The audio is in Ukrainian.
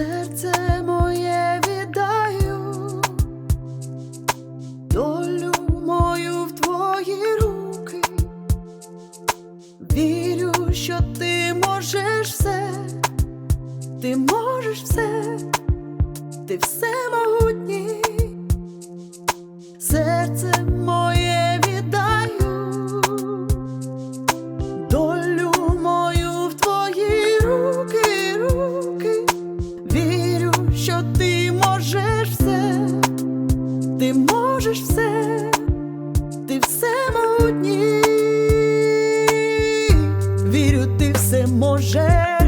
серце моє віддаю, долю мою в твої руки, вірю, що ти можеш все, ти можеш все, ти всемогутній, серце ти можеш все, ти все могутній, вірю, ти все можеш.